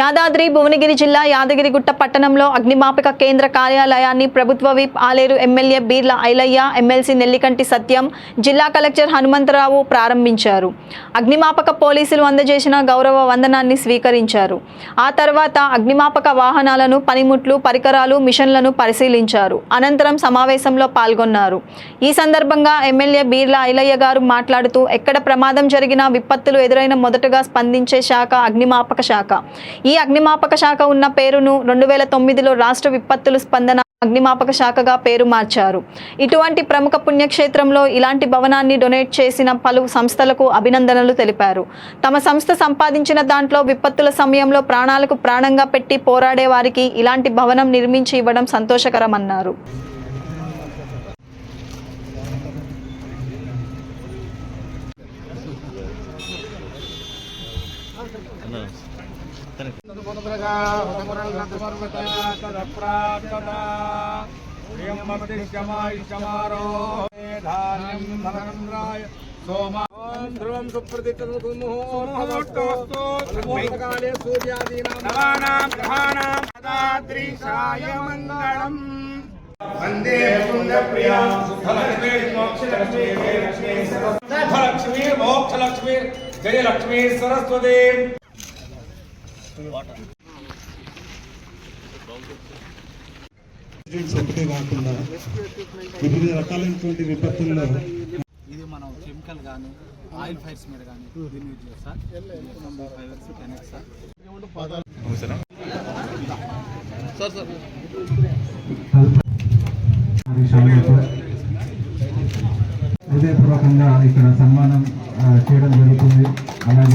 యాదాద్రి భువనగిరి జిల్లా యాదగిరిగుట్ట పట్టణంలో అగ్నిమాపక కేంద్ర కార్యాలయాన్ని ప్రభుత్వ whip Aler MLA Beerla Ilaiah MLC Nellikanti Satyam జిల్లా కలెక్టర్ హనుమంతరావు ప్రారంభించారు. అగ్నిమాపక పోలీసులు అందజేసిన గౌరవ వందనాన్ని స్వీకరించారు. ఆ తర్వాత అగ్నిమాపక వాహనాలను పనిముట్లు పరికరాలు మిషన్లను పరిశీలించారు. అనంతరం సమావేశంలో పాల్గొన్నారు. ఈ సందర్భంగా ఎమ్మెల్యే బీర్ల ఐలయ్య గారు మాట్లాడుతూ ఎక్కడ ప్రమాదం జరిగినా విపత్తులు ఎదురైన మొదటగా స్పందించే శాఖ అగ్నిమాపక శాఖ. ఈ అగ్నిమాపక శాఖ ఉన్న పేరును రెండు వేల తొమ్మిదిలో రాష్ట్ర విపత్తులు స్పందన అగ్నిమాపక శాఖగా పేరు మార్చారు. ఇటువంటి ప్రముఖ పుణ్యక్షేత్రంలో ఇలాంటి భవనాన్ని డొనేట్ చేసిన పలు సంస్థలకు అభినందనలు తెలిపారు. తమ సంస్థ సంపాదించిన దాంట్లో విపత్తుల సమయంలో ప్రాణాలకు ప్రాణంగా పెట్టి పోరాడే వారికి ఇలాంటి భవనం నిర్మించి ఇవ్వడం సంతోషకరమన్నారు. ధ్రువం సుప్రతిముహూర్తకాలే సూర్యాదీనాం గ్రహాణాం మంగళం వందే పుణ్యప్రియాం సుఖలక్ష్మీ మోక్షలక్ష్మీ. జయలక్ష్మీ సుఖలక్ష్మీ మోక్షలక్ష్మీ జయలక్ష్మీ సరస్వతి ఒకటే కాకుండా వివిధ రకాలైనటువంటి విపత్తుల్లో ఇది మనం కెమికల్ కానీ ఆయిల్ ఫైర్స్ మీద కానీ దీన్ని యూజ్ చేస్తాం. ఫైవర్స్ టెన్ ఎక్స్ సార్. విషయాలతో హృదయపూర్వకంగా ఇక్కడ సన్మానం ఆ, చేయడం జరుగుతుంది. అలాగే